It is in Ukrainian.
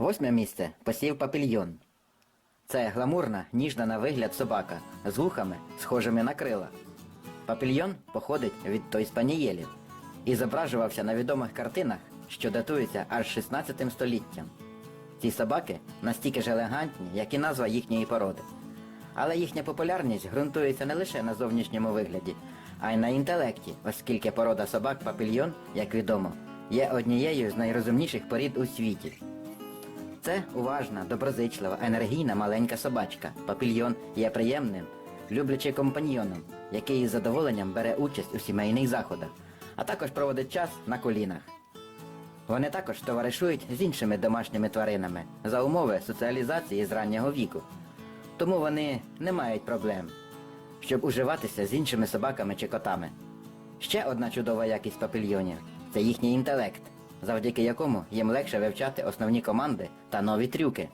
Восьме місце посів папільйон. Це гламурна, ніжна на вигляд собака з вухами, схожими на крила. Папільйон походить від той спанієлів і зображувався на відомих картинах, що датуються аж 16 століттям. Ці собаки настільки ж елегантні, як і назва їхньої породи. Але їхня популярність ґрунтується не лише на зовнішньому вигляді, а й на інтелекті, оскільки порода собак папільйон, як відомо, є однією з найрозумніших порід у світі. Це уважна, доброзичлива, енергійна маленька собачка. Папільйон є приємним, люблячим компаньйоном, який із задоволенням бере участь у сімейних заходах, а також проводить час на колінах. Вони також товаришують з іншими домашніми тваринами за умови соціалізації з раннього віку. Тому вони не мають проблем, щоб уживатися з іншими собаками чи котами. Ще одна чудова якість папільйонів це їхній інтелект, завдяки якому їм легше вивчати основні команди та нові трюки.